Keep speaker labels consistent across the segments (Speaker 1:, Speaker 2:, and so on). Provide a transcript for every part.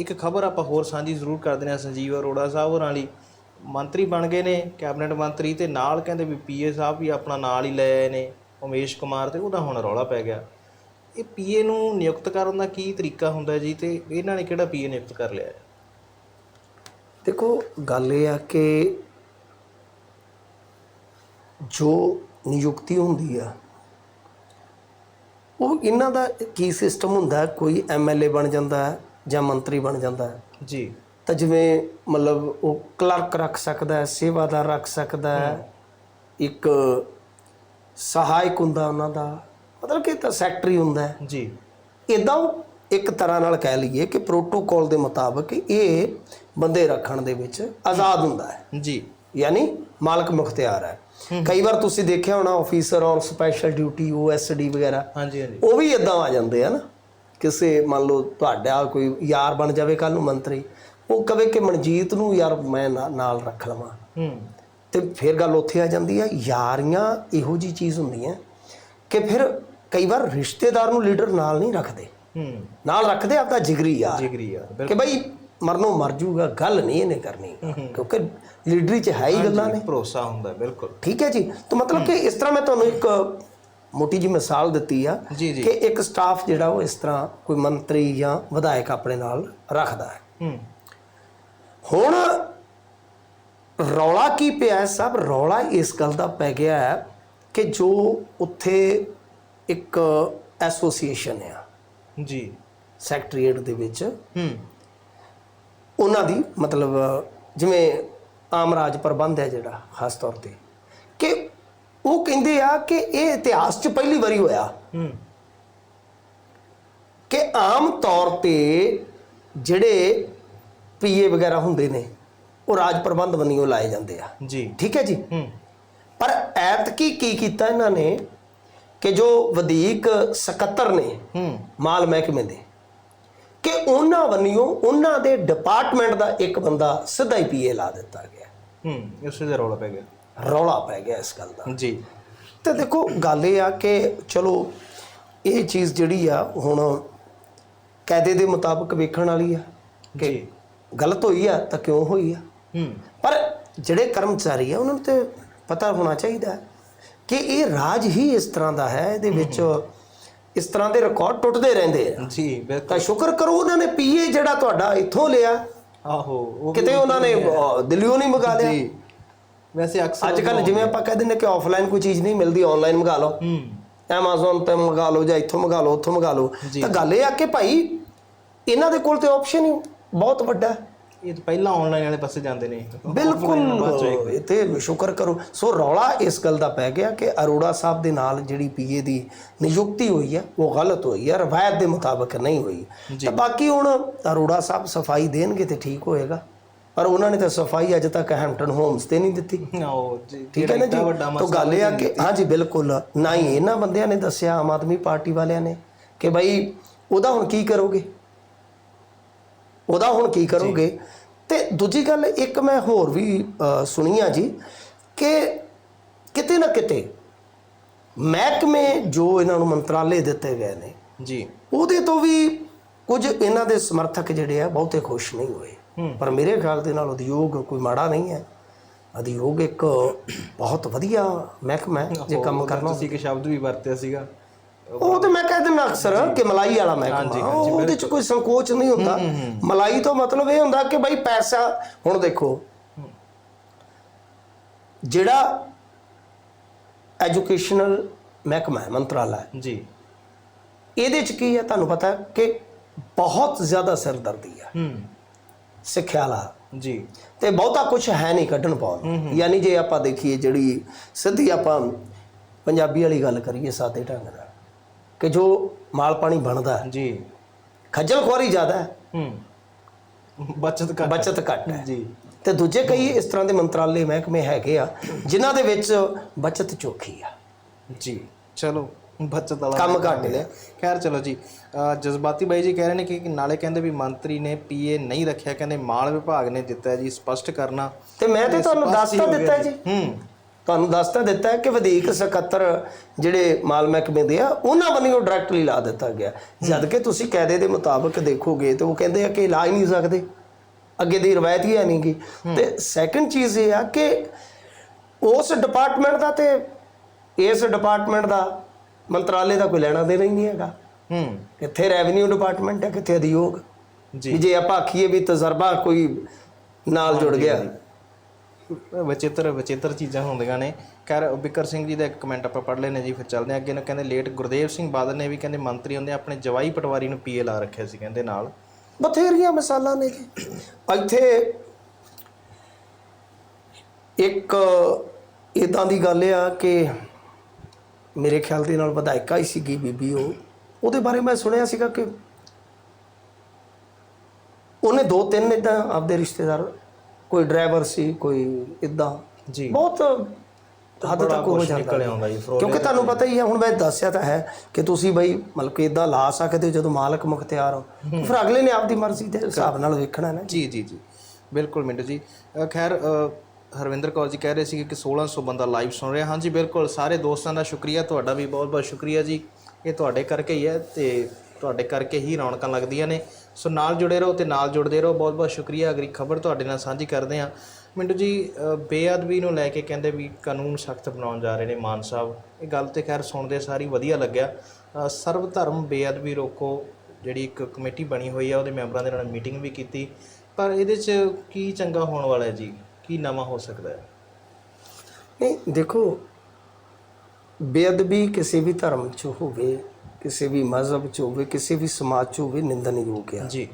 Speaker 1: ਇੱਕ ਖਬਰ ਆਪਾਂ ਹੋਰ ਸਾਂਝੀ ਜ਼ਰੂਰ ਕਰ ਦਿੰਦੇ ਹਾਂ ਸੰਜੀਵ ਅਰੋੜਾ ਸਾਹਿਬ ਹੋਰਾਂ ਲਈ ਮੰਤਰੀ ਬਣ ਗਏ ਨੇ, ਕੈਬਨਿਟ ਮੰਤਰੀ ਤੇ ਨਾਲ ਕਹਿੰਦੇ ਵੀ ਪੀਏ ਸਾਹਿਬ ਵੀ ਆਪਣਾ ਨਾਲ ਹੀ ਲੈ ਆਏ ਨੇ, ਉਮੇਸ਼ ਕੁਮਾਰ ਤੇ ਉਹਦਾ ਹੁਣ ਰੌਲਾ ਪੈ ਗਿਆ ਇਹ ਪੀਏ ਨੂੰ ਨਿਯੁਕਤ ਕਰਨ ਦਾ ਕੀ ਤਰੀਕਾ ਹੁੰਦਾ ਜੀ ਤੇ ਇਹਨਾਂ ਨੇ ਕਿਹੜਾ ਪੀਏ ਨਿਯੁਕਤ ਕਰ ਲਿਆ
Speaker 2: ਦੇਖੋ, ਗੱਲ ਇਹ ਆ ਕਿ ਜੋ ਨਿਯੁਕਤੀ ਹੁੰਦੀ ਆ, ਉਹ ਇਹਨਾਂ ਦਾ ਕੀ ਸਿਸਟਮ ਹੁੰਦਾ ਹੈ? ਕੋਈ ਐਮਐਲਏ ਬਣ ਜਾਂਦਾ ਹੈ ਜਾਂ ਮੰਤਰੀ ਬਣ ਜਾਂਦਾ ਹੈ।
Speaker 1: ਜੀ।
Speaker 2: ਤਾਂ ਜਿਵੇਂ ਮਤਲਬ ਉਹ ਕਲਰਕ ਰੱਖ ਸਕਦਾ ਹੈ ਸੇਵਾਦਾਰ ਰੱਖ ਸਕਦਾ ਹੈ ਇੱਕ ਸਹਾਇਕ ਹੁੰਦਾ ਉਹਨਾਂ ਦਾ ਮਤਲਬ ਕਿ ਤਾਂ ਸੈਕਟਰੀ ਹੁੰਦਾ ਹੈ।
Speaker 1: ਜੀ।
Speaker 2: ਇਦਾਂ ਉਹ ਇੱਕ ਤਰ੍ਹਾਂ ਨਾਲ ਕਹਿ ਲਈਏ ਕਿ ਪ੍ਰੋਟੋਕਾਲ ਦੇ ਮੁਤਾਬਕ ਇਹ ਬੰਦੇ ਰੱਖਣ ਦੇ ਵਿੱਚ ਆਜ਼ਾਦ ਹੁੰਦਾ ਹੈ।
Speaker 1: ਜੀ।
Speaker 2: ਯਾਨੀ ਮਾਲਕ ਮੁਖਤਿਆਰ ਹੈ। ਕਈ ਵਾਰ ਤੁਸੀਂ ਦੇਖਿਆ ਹੋਣਾ officer on special duty OSD ਵਗੈਰਾ।
Speaker 1: ਹਾਂਜੀ ਹਾਂਜੀ।
Speaker 2: ਉਹ ਵੀ ਇਦਾਂ ਆ ਜਾਂਦੇ ਆ ਨਾ। ਕਿਸੇ ਮੰਨ ਲਓ ਤੁਹਾਡਾ ਕੋਈ ਯਾਰ ਬਣ ਜਾਵੇ ਕੱਲ ਨੂੰ ਮੰਤਰੀ ਉਹ ਕਵੇ ਕਿ ਮਨਜੀਤ ਨੂੰ ਯਾਰ ਮੈਂ ਨਾਲ ਰੱਖ ਲਵਾਂ।
Speaker 1: ਹੂੰ।
Speaker 2: ਤੇ ਫਿਰ ਗੱਲ ਉੱਥੇ ਆ ਜਾਂਦੀ ਹੈ ਯਾਰੀਆਂ ਇਹੋ ਜੀ ਚੀਜ਼ ਹੁੰਦੀਆਂ ਕਿ ਫਿਰ ਕਈ ਵਾਰ ਰਿਸ਼ਤੇਦਾਰ ਨੂੰ ਲੀਡਰ ਨਾਲ ਨਹੀਂ ਰੱਖਦੇ।
Speaker 1: ਹੂੰ।
Speaker 2: ਨਾਲ ਰੱਖਦੇ ਆਪਦਾ ਜਿਗਰੀ ਯਾਰ।
Speaker 1: ਜਿਗਰੀ ਯਾਰ
Speaker 2: ਕਿ ਭਾਈ ਮਰਨੋਂ ਮਰ ਜੂਗਾ ਗੱਲ ਨਹੀਂ ਇਹਨੇ ਕਰਨੀ। ਕਿਉਂਕਿ ਲੀਡਰੀ ਚ ਹੈ ਹੀ ਗੱਲਾਂ ਨੇ।
Speaker 1: ਭਰੋਸਾ ਹੁੰਦਾ ਬਿਲਕੁਲ।
Speaker 2: ਠੀਕ ਹੈ ਜੀ? ਤਾਂ ਮਤਲਬ ਕਿ ਇਸ ਤਰ੍ਹਾਂ ਮੈਂ ਤੁਹਾਨੂੰ ਇੱਕ ਮੋਟੀ ਜੀ ਮਿਸਾਲ ਦਿੱਤੀ ਆ। ਕਿ ਇੱਕ ਸਟਾਫ ਜਿਹੜਾ ਉਹ ਇਸ ਤਰ੍ਹਾਂ ਕੋਈ ਮੰਤਰੀ ਜਾਂ ਵਿਧਾਇਕ ਆਪਣੇ ਨਾਲ ਰੱਖਦਾ ਹੈ। ਹੁਣ ਰੌਲਾ ਕੀ ਪਿਆ ਸਭ ਰੌਲਾ ਇਸ ਗੱਲ ਦਾ ਪੈ ਗਿਆ ਹੈ ਕਿ ਜੋ ਉੱਥੇ ਇੱਕ ਐਸੋਸੀਏਸ਼ਨ ਆ
Speaker 1: ਜੀ।
Speaker 2: ਸੈਕਟਰੀਏਟ ਦੇ ਵਿੱਚ
Speaker 1: ਹੂੰ।
Speaker 2: ਉਹਨਾਂ ਦੀ ਮਤਲਬ ਜਿਵੇਂ ਆਮ ਰਾਜ ਪ੍ਰਬੰਧ ਹੈ ਜਿਹੜਾ ਖਾਸ ਤੌਰ ਤੇ ਕਿ ਉਹ ਕਹਿੰਦੇ ਆ ਕਿ ਇਹ ਇਤਿਹਾਸ 'ਚ ਪਹਿਲੀ ਵਾਰੀ ਹੋਇਆ।
Speaker 1: ਹੂੰ।
Speaker 2: ਕਿ ਆਮ ਤੌਰ ਤੇ ਜਿਹੜੇ ਪੀਏ ਵਗੈਰਾ ਹੁੰਦੇ ਨੇ ਉਹ ਰਾਜ ਪ੍ਰਬੰਧ ਬੰਨਿਓ ਲਾਏ ਜਾਂਦੇ ਆ।
Speaker 1: ਜੀ।
Speaker 2: ਠੀਕ ਹੈ ਜੀ?
Speaker 1: ਹੂੰ।
Speaker 2: ਪਰ ਐਤਕੀ ਕੀ ਕੀਤਾ ਇਹਨਾਂ ਨੇ ਕਿ ਜੋ ਵਧੀਕ ਸਕੱਤਰ ਨੇ
Speaker 1: ਹੂੰ।
Speaker 2: ਮਾਲ ਮਹਿਕਮੇ ਦੇ ਕਿ ਉਹਨਾਂ ਵੱਲੋਂ ਉਹਨਾਂ ਦੇ ਡਿਪਾਰਟਮੈਂਟ ਦਾ ਇੱਕ ਬੰਦਾ ਸਿੱਧਾ ਹੀ ਪੀਏ ਲਾ ਦਿੱਤਾ ਗਿਆ।
Speaker 1: ਹੂੰ ਉਸੇ ਦਾ ਰੌਲਾ ਪੈ ਗਿਆ।
Speaker 2: ਰੌਲਾ ਪੈ ਗਿਆ ਇਸ ਗੱਲ ਦਾ।
Speaker 1: ਜੀ।
Speaker 2: ਤੇ ਦੇਖੋ ਗੱਲ ਇਹ ਆ ਕਿ ਚਲੋ ਇਹ ਚੀਜ਼ ਜਿਹੜੀ ਆ ਹੁਣ ਕਾਇਦੇ ਦੇ ਮੁਤਾਬਕ ਵੇਖਣ ਵਾਲੀ ਆ ਕਿ ਗਲਤ ਹੋਈ ਆ ਤਾਂ ਕਿਉਂ ਹੋਈ ਆ?
Speaker 1: ਹੂੰ।
Speaker 2: ਪਰ ਜਿਹੜੇ ਕਰਮਚਾਰੀ ਆ ਉਹਨਾਂ ਨੂੰ ਤੇ ਪਤਾ ਹੋਣਾ ਚਾਹੀਦਾ ਕਿ ਇਹ ਰਾਜ ਹੀ ਇਸ ਤਰ੍ਹਾਂ ਦਾ ਹੈ ਇਹਦੇ ਵਿੱਚ ਇਸ ਤਰ੍ਹਾਂ ਦੇ ਰਿਕਾਰਡ ਟੁੱਟਦੇ ਰਹਿੰਦੇ ਆ।
Speaker 1: ਜੀ ਬਿਲਕੁਲ।
Speaker 2: ਤਾਂ ਸ਼ੁਕਰ ਕਰੋ ਉਹਨਾਂ ਨੇ ਪੀਏ ਜਿਹੜਾ ਤੁਹਾਡਾ ਇੱਥੋਂ ਲਿਆ।
Speaker 1: ਆਹੋ
Speaker 2: ਕਿਤੇ ਉਹਨਾਂ ਨੇ ਦਿੱਲੀੋਂ ਨਹੀਂ ਮੰਗਾ ਲਿਆ।
Speaker 1: ਜੀ। ਵੈਸੇ ਅਕਸਰ
Speaker 2: ਅੱਜ ਕੱਲ ਜਿਵੇਂ ਆਪਾਂ ਕਹਿ ਦਿੰਦੇ ਕਿ ਆਫਲਾਈਨ ਕੋਈ ਚੀਜ਼ ਨਹੀਂ ਮਿਲਦੀ ਆਨਲਾਈਨ ਮੰਗਾ ਲਓ।
Speaker 1: ਹੂੰ।
Speaker 2: Amazon ਤੇ ਮੰਗਾ ਲਓ ਜਾਂ ਇੱਥੋਂ ਮੰਗਾ ਲਓ ਉੱਥੋਂ ਮੰਗਾ ਲਓ। ਤਾਂ ਗੱਲ ਇਹ ਆ ਕਿ ਭਾਈ ਇਹਨਾਂ ਦੇ ਕੋਲ ਤੇ ਆਪਸ਼ਨ ਹੀ ਬਹੁਤ ਵੱਡਾ
Speaker 1: ਇਹ ਤਾਂ ਪਹਿਲਾਂ ਆਨਲਾਈਨ ਵਾਲੇ ਪਾਸੇ ਜਾਂਦੇ ਨੇ।
Speaker 2: ਬਿਲਕੁਲ। ਤੇ ਸ਼ੁਕਰ ਕਰੋ। ਸੋ ਰੌਲਾ ਇਸ ਗੱਲ ਦਾ ਪੈ ਗਿਆ ਕਿ ਅਰੋੜਾ ਸਾਹਿਬ ਦੇ ਨਾਲ ਜਿਹੜੀ ਪੀਏ ਦੀ ਨਿਯੁਕਤੀ ਹੋਈ ਹੈ ਉਹ ਗਲਤ ਹੋਈ ਹੈ ਰਵਾਇਤ ਦੇ ਮੁਤਾਬਕ ਨਹੀਂ ਹੋਈ। ਤਾਂ ਬਾਕੀ ਹੁਣ ਅਰੋੜਾ ਸਾਹਿਬ ਸਫ਼ਾਈ ਦੇਣਗੇ ਤੇ ਠੀਕ ਹੋਏਗਾ। ਪਰ ਉਹਨਾਂ ਨੇ ਤਾਂ ਸਫ਼ਾਈ ਅਜੇ ਤੱਕ ਹੈਮਟਨ ਹੋਮਸ ਤੇ ਨਹੀਂ ਦਿੱਤੀ।
Speaker 1: ਉਹ ਜੀ
Speaker 2: ਠੀਕ ਹੈ ਨਾ ਜੀ? ਤਾਂ ਗੱਲ ਇਹ ਆ ਕਿ ਹਾਂਜੀ ਬਿਲਕੁਲ। ਨਾ ਹੀ ਇਹਨਾਂ ਬੰਦਿਆਂ ਨੇ ਦੱਸਿਆ ਆਮ ਆਦਮੀ ਪਾਰਟੀ ਵਾਲਿਆਂ ਨੇ ਕਿ ਭਾਈ ਉਹਦਾ ਹੁਣ ਕੀ ਕਰੋਗੇ? ਉਹਦਾ ਹੁਣ ਕੀ ਕਰੋਗੇ? ਤੇ ਦੂਜੀ ਗੱਲ ਇੱਕ ਮੈਂ ਹੋਰ ਵੀ ਸੁਣੀ ਆ ਜੀ ਕਿ ਕਿਤੇ ਨਾ ਕਿਤੇ ਮਹਿਕਮੇ ਜੋ ਇਹਨਾਂ ਨੂੰ ਮੰਤਰਾਲੇ ਦਿੱਤੇ ਗਏ ਨੇ
Speaker 1: ਜੀ।
Speaker 2: ਉਹਦੇ ਤੋਂ ਵੀ ਕੁਝ ਇਹਨਾਂ ਦੇ ਸਮਰਥਕ ਜਿਹੜੇ ਆ ਬਹੁਤੇ ਖੁਸ਼ ਨਹੀਂ ਹੋਏ। ਪਰ ਮੇਰੇ ਖਿਆਲ ਦੇ ਨਾਲ ਉਦਯੋਗ ਕੋਈ ਮਾੜਾ ਨਹੀਂ ਹੈ। ਉਦਯੋਗ ਇੱਕ ਬਹੁਤ ਵਧੀਆ ਮਹਿਕਮਾ ਹੈ ਜੇ ਕੰਮ ਕਰਨਾ
Speaker 1: ਤੁਸੀਂ ਇੱਕ ਸ਼ਬਦ ਵੀ ਵਰਤਿਆ ਸੀਗਾ।
Speaker 2: ਉਹ ਤੇ ਮੈਂ ਕਹਿ ਦਿੰਦਾ ਅਕਸਰ ਕਿ ਮਲਾਈ ਵਾਲਾ ਮਹਿਕਮਾ। ਉਹ- ਉਹਦੇ ਚ ਕੋਈ ਸੰਕੋਚ ਨਹੀਂ ਹੁੰਦਾ। ਮਲਾਈ ਤੋਂ ਮਤਲਬ ਇਹ ਹੁੰਦਾ ਕਿ ਭਾਈ ਪੈਸਾ ਹੁਣ ਦੇਖੋ। ਜਿਹੜਾ ਐਜੂਕੇਸ਼ਨਲ ਮਹਿਕਮਾ ਹੈ ਮੰਤਰਾਲਾ
Speaker 1: ਜੀ।
Speaker 2: ਇਹਦੇ ਚ ਕੀ ਹੈ? ਤੁਹਾਨੂੰ ਪਤਾ ਕਿ ਬਹੁਤ ਜ਼ਿਆਦਾ ਸਿਰਦਰਦੀ ਹੈ।
Speaker 1: ਹੂੰ।
Speaker 2: ਸਿੱਖਿਆ ਲਾ
Speaker 1: ਜੀ।
Speaker 2: ਤੇ ਬਹੁਤਾ ਕੁਝ ਹੈ ਨਹੀਂ ਕੱਢਣ ਪਾਉਣ। ਯਾਨੀ ਜੇ ਆਪਾਂ ਦੇਖੀਏ ਜਿਹੜੀ ਸਿੱਧੀ ਆਪਾਂ ਪੰਜਾਬੀ ਵਾਲੀ ਗੱਲ ਕਰੀਏ ਸਾਦੇ ਢੰਗ ਨਾਲ ਕਿ ਜੋ ਮਾਲ ਪਾਣੀ ਬਣਦਾ
Speaker 1: ਜੀ।
Speaker 2: ਖੱਜਲ ਖੁਆਰੀ ਜ਼ਿਆਦਾ ਹੈ।
Speaker 1: ਹੂੰ। ਬਚਤ ਕਰ
Speaker 2: ਬਚਤ ਘੱਟ ਹੈ।
Speaker 1: ਜੀ।
Speaker 2: ਤੇ ਦੂਜੇ ਕਈ ਇਸ ਤਰ੍ਹਾਂ ਦੇ ਮੰਤਰਾਲੇ ਮਹਿਕਮੇ ਹੈਗੇ ਆ ਜਿਨ੍ਹਾਂ ਦੇ ਵਿੱਚ ਬਚਤ ਚੋਖੀ ਆ।
Speaker 1: ਜੀ। ਚਲੋ। ਬਚਤ ਵਾਲਾ
Speaker 2: ਕੰਮ ਘੱਟ
Speaker 1: ਮਿਲਿਆ। ਖੈਰ ਚਲੋ ਜੀ ਜਜ਼ਬਾਤੀ ਬਾਈ ਜੀ ਕਹਿ ਰਹੇ ਨੇ ਕਿ ਨਾਲੇ ਕਹਿੰਦੇ ਵੀ ਮੰਤਰੀ ਨੇ ਪੀਏ ਨਹੀਂ ਰੱਖਿਆ ਕਹਿੰਦੇ ਮਾਲ ਵਿਭਾਗ ਨੇ ਦਿੱਤਾ ਜੀ ਸਪਸ਼ਟ ਕਰਨਾ।
Speaker 2: ਤੇ ਮੈਂ ਤੇ ਤੁਹਾਨੂੰ ਦੱਸ ਤਾਂ ਦਿੱਤਾ ਜੀ।
Speaker 1: ਹੂੰ।
Speaker 2: ਤੁਹਾਨੂੰ ਦੱਸ ਤਾਂ ਦਿੱਤਾ ਕਿ ਵਧੀਕ ਸਕੱਤਰ ਜਿਹੜੇ ਮਾਲ ਮਹਿਕਮੇ ਦੇ ਆ ਉਹਨਾਂ ਵੱਲੋਂ ਡਾਇਰੈਕਟਲੀ ਲਾ ਦਿੱਤਾ ਗਿਆ। ਜਦ ਕਿ ਤੁਸੀਂ ਕਾਇਦੇ ਦੇ ਮੁਤਾਬਕ ਦੇਖੋਗੇ ਤੇ ਉਹ ਕਹਿੰਦੇ ਆ ਕਿ ਲਾ ਹੀ ਨਹੀਂ ਸਕਦੇ। ਅੱਗੇ ਦੀ ਰਵਾਇਤ ਹੀ ਹੈ ਨਹੀਂ ਗੀ। ਤੇ ਸੈਕੰਡ ਚੀਜ਼ ਇਹ ਆ ਕਿ ਉਸ ਡਿਪਾਰਟਮੈਂਟ ਦਾ ਤੇ ਇਸ ਡਿਪਾਰਟਮੈਂਟ ਦਾ ਮੰਤਰਾਲੇ ਦਾ ਕੋਈ ਲੈਣਾ ਦੇਣਾ ਹੀ ਨਹੀਂ ਹੈਗਾ।
Speaker 1: ਹੂੰ।
Speaker 2: ਕਿੱਥੇ ਰੈਵਨਿਊ ਡਿਪਾਰਟਮੈਂਟ ਹੈ ਕਿੱਥੇ ਉਦਯੋਗ?
Speaker 1: ਜੀ।
Speaker 2: ਜੇ ਆਪਾਂ ਆਖੀਏ ਵੀ ਤਜਰਬਾ ਕੋਈ ਨਾਲ ਜੁੜ ਗਿਆ।
Speaker 1: ਵਿਚਿੱਤਰ ਵਿਚਿੱਤਰ ਚੀਜ਼ਾਂ ਹੁੰਦੀਆਂ ਨੇ। ਖੈਰ ਬਿਕਰ ਸਿੰਘ ਜੀ ਦਾ ਇੱਕ ਕਮੈਂਟ ਆਪਾਂ ਪੜ੍ਹ ਲੈਨੇ ਜੀ ਫਿਰ ਚੱਲਦੇ ਅੱਗੇ ਨੂੰ। ਕਹਿੰਦੇ ਲੇਟ ਗੁਰਦੇਵ ਸਿੰਘ ਬਾਦਲ ਨੇ ਵੀ ਕਹਿੰਦੇ ਮੰਤਰੀ ਹੁੰਦੇ ਆਪਣੇ ਜਵਾਈ ਪਟਵਾਰੀ ਨੂੰ ਪੀਏ ਲਾ ਰੱਖਿਆ ਸੀ ਕਹਿੰਦੇ ਨਾਲ।
Speaker 2: ਬਥੇਰੀਆਂ ਮਿਸਾਲਾਂ ਨੇ ਜੀ। ਇੱਥੇ ਇੱਕ ਇਦਾਂ ਦੀ ਗੱਲ ਆ ਕਿ ਮੇਰੇ ਖਿਆਲ ਦੇ ਨਾਲ ਵਿਧਾਇਕਾ ਹੀ ਸੀਗੀ ਬੀਬੀ ਉਹ। ਉਹਦੇ ਬਾਰੇ ਮੈਂ ਸੁਣਿਆ ਸੀਗਾ ਕਿ ਉਹਨੇ ਦੋ ਤਿੰਨ ਇਦਾਂ ਆਪਦੇ ਰਿਸ਼ਤੇਦਾਰ ਕੋਈ ਡਰਾਈਵਰ ਸੀ ਕੋਈ ਇਦਾਂ
Speaker 1: ਜੀ।
Speaker 2: ਬਹੁਤ ਹੱਦ ਤੱਕ ਹੋ ਜਾਂਦਾ
Speaker 1: ਨਿਕਲ ਆਉਂਦਾ ਜੀ ਫਰੋਲੇ
Speaker 2: ਕਿਉਂਕਿ ਤੁਹਾਨੂੰ ਪਤਾ ਹੀ ਹੈ ਹੁਣ ਮੈਂ ਦੱਸਿਆ ਤਾਂ ਹੈ ਕਿ ਤੁਸੀਂ ਬਈ ਮਤਲਬ ਕਿ ਇਦਾਂ ਲਾ ਸਕਦੇ ਹੋ ਜਦੋਂ ਮਾਲਕ ਮੁਖਤਿਆਰ ਹੋ। ਫਿਰ ਅਗਲੇ ਨੇ ਆਪਦੀ ਮਰਜ਼ੀ ਦੇ ਹਿਸਾਬ ਨਾਲ ਵੇਖਣਾ ਨਾ
Speaker 1: ਜੀ ਜੀ ਜੀ। ਬਿਲਕੁਲ ਮਿੰਟੂ ਜੀ। ਅ, ਖੈਰ ਅ, ਹਰਵਿੰਦਰ ਕੌਰ ਜੀ ਕਹਿ ਰਹੇ ਸੀ ਕਿ 1600 ਬੰਦਾ ਲਾਈਵ ਸੁਣ ਰਿਹਾ। ਹਾਂਜੀ, ਬਿਲਕੁਲ। ਸਾਰੇ ਦੋਸਤਾਂ ਦਾ ਸ਼ੁਕਰੀਆ। ਤੁਹਾਡਾ ਵੀ ਬਹੁਤ ਬਹੁਤ ਸ਼ੁਕਰੀਆ ਜੀ। ਇਹ ਤੁਹਾਡੇ ਕਰਕੇ ਹੀ ਹੈ ਤੇ ਤੁਹਾਡੇ ਕਰਕੇ ਹੀ ਰੌਣਕਾਂ ਲੱਗਦੀਆਂ ਨੇ। ਸੋ ਨਾਲ ਜੁੜੇ ਰਹੋ ਤੇ ਨਾਲ ਜੁੜਦੇ ਰਹੋ। ਬਹੁਤ ਬਹੁਤ ਸ਼ੁਕਰੀਆ। ਅਗਲੀ ਖਬਰ ਤੁਹਾਡੇ ਨਾਲ ਸਾਂਝੀ ਕਰਦੇ ਹਾਂ। ਮਿੰਟੂ ਜੀ ਬੇਅਦਬੀ ਨੂੰ ਲੈ ਕੇ ਕਹਿੰਦੇ ਵੀ ਕਾਨੂੰਨ ਸਖਤ ਬਣਾਉਣ ਜਾ ਰਹੇ ਨੇ ਮਾਨ ਸਾਹਿਬ। ਇਹ ਗੱਲ ਤੇ ਖੈਰ ਸੁਣਦੇ ਸਾਰੀ ਵਧੀਆ ਲੱਗਿਆ। ਸਰਵ ਧਰਮ ਬੇਅਦਬੀ ਰੋਕੋ ਜਿਹੜੀ ਇੱਕ ਕਮੇਟੀ ਬਣੀ ਹੋਈ ਆ, ਉਹਦੇ ਮੈਂਬਰਾਂ ਦੇ ਨਾਲ ਮੀਟਿੰਗ ਵੀ ਕੀਤੀ। ਪਰ ਇਹਦੇ 'ਚ ਕੀ ਚੰਗਾ ਹੋਣ ਵਾਲਾ ਹੈ ਜੀ? ਕੀ ਨਵਾਂ ਹੋ ਸਕਦਾ ਹੈ?
Speaker 2: ਨਹੀਂ ਦੇਖੋ ਬੇਅਦਬੀ ਕਿਸੇ ਵੀ ਧਰਮ 'ਚ ਹੋਵੇ ਕਿਸੇ ਵੀ ਮਜ਼ਹਬ 'ਚ ਹੋਵੇ ਕਿਸੇ ਵੀ ਸਮਾਜ 'ਚ ਹੋਵੇ ਨਿੰਦਣਯੋਗ ਆ।
Speaker 1: ਜੀ।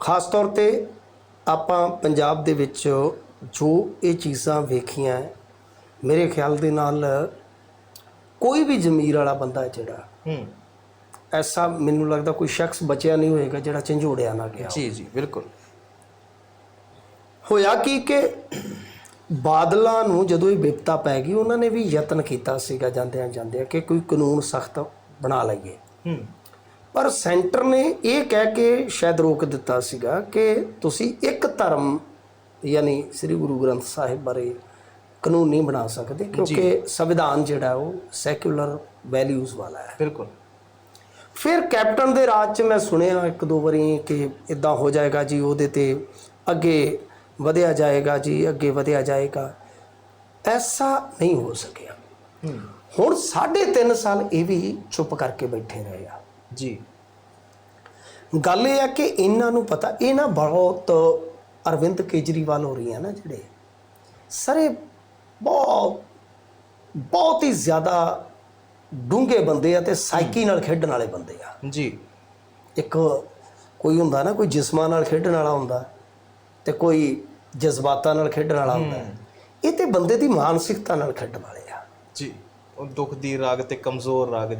Speaker 2: ਖਾਸ ਤੌਰ ਤੇ ਆਪਾਂ ਪੰਜਾਬ ਦੇ ਵਿੱਚ ਜੋ ਇਹ ਚੀਜ਼ਾਂ ਵੇਖੀਆਂ ਹੈ, ਮੇਰੇ ਖਿਆਲ ਦੇ ਨਾਲ ਕੋਈ ਵੀ ਜ਼ਮੀਰ ਵਾਲਾ ਬੰਦਾ ਹੈ ਜਿਹੜਾ
Speaker 1: ਹੂੰ।
Speaker 2: ਐਸਾ ਮੈਨੂੰ ਲੱਗਦਾ ਕੋਈ ਸ਼ਖਸ ਬਚਿਆ ਨਹੀਂ ਹੋਏਗਾ ਜਿਹੜਾ ਝੰਜੋੜਿਆ ਨਾ ਗਿਆ
Speaker 1: ਜੀ ਜੀ ਬਿਲਕੁਲ।
Speaker 2: ਹੋਇਆ ਕੀ ਕਿ ਬਾਦਲਾਂ ਨੂੰ ਜਦੋਂ ਇਹ ਵਿਪਤਾ ਪੈ ਗਈ ਉਹਨਾਂ ਨੇ ਵੀ ਯਤਨ ਕੀਤਾ ਸੀਗਾ ਜਾਂਦਿਆਂ ਜਾਂਦਿਆਂ ਕਿ ਕੋਈ ਕਾਨੂੰਨ ਸਖਤ ਬਣਾ ਲਈਏ।
Speaker 1: ਹੂੰ।
Speaker 2: ਪਰ ਸੈਂਟਰ ਨੇ ਇਹ ਕਹਿ ਕੇ ਸ਼ਾਇਦ ਰੋਕ ਦਿੱਤਾ ਸੀਗਾ ਕਿ ਤੁਸੀਂ ਇੱਕ ਧਰਮ ਯਾਨੀ ਸ੍ਰੀ ਗੁਰੂ ਗ੍ਰੰਥ ਸਾਹਿਬ ਬਾਰੇ ਕਾਨੂੰਨ ਨਹੀਂ ਬਣਾ ਸਕਦੇ ਕਿਉਂਕਿ ਸੰਵਿਧਾਨ ਜਿਹੜਾ ਉਹ ਸੈਕੂਲਰ ਵੈਲਿਊਜ਼ ਵਾਲਾ ਹੈ।
Speaker 1: ਬਿਲਕੁਲ।
Speaker 2: ਫਿਰ ਕੈਪਟਨ ਦੇ ਰਾਜ 'ਚ ਮੈਂ ਸੁਣਿਆ ਇੱਕ ਦੋ ਵਾਰੀ ਕਿ ਇਦਾਂ ਹੋ ਜਾਏਗਾ ਜੀ ਉਹਦੇ ਤੇ ਅੱਗੇ ਵਧਿਆ ਜਾਏਗਾ ਜੀ ਅੱਗੇ ਵਧਿਆ ਜਾਏਗਾ। ਐਸਾ ਨਹੀਂ ਹੋ ਸਕਿਆ। ਹੁਣ 3.5 ਸਾਲ ਇਹ ਵੀ ਚੁੱਪ ਕਰਕੇ ਬੈਠੇ ਰਹੇ ਆ।
Speaker 1: ਜੀ।
Speaker 2: ਗੱਲ ਇਹ ਆ ਕਿ ਇਹਨਾਂ ਨੂੰ ਪਤਾ ਇਹ ਨਾ ਬਹੁਤ ਅਰਵਿੰਦ ਕੇਜਰੀਵਾਲ ਹੋ ਰਹੀ ਹੈ ਨਾ ਜਿਹੜੇ ਸਾਰੇ ਬਹੁਤ ਬਹੁਤ ਹੀ ਜ਼ਿਆਦਾ ਡੂੰਘੇ ਬੰਦੇ ਆ ਤੇ ਸਾਈਕੀ ਨਾਲ ਖੇਡਣ ਵਾਲੇ ਬੰਦੇ ਆ।
Speaker 1: ਜੀ।
Speaker 2: ਇੱਕ ਕੋਈ ਹੁੰਦਾ ਨਾ ਕੋਈ ਜਿਸਮਾਂ ਨਾਲ ਖੇਡਣ ਵਾਲਾ ਹੁੰਦਾ ਤੇ ਕੋਈ ਜਜ਼ਬਾਤਾਂ ਨਾਲ ਖੇਡਣ ਵਾਲਾ ਹੁੰਦਾ ਇਹ ਤੇ ਬੰਦੇ ਦੀ ਮਾਨਸਿਕਤਾ ਨਾਲ ਖੇਡਣ ਵਾਲੇ ਆ।
Speaker 1: ਜੀ ਉਹ ਦੁੱਖ ਦੀ ਰਾਗ ਤੇ ਕਮਜ਼ੋਰ ਰਾਗ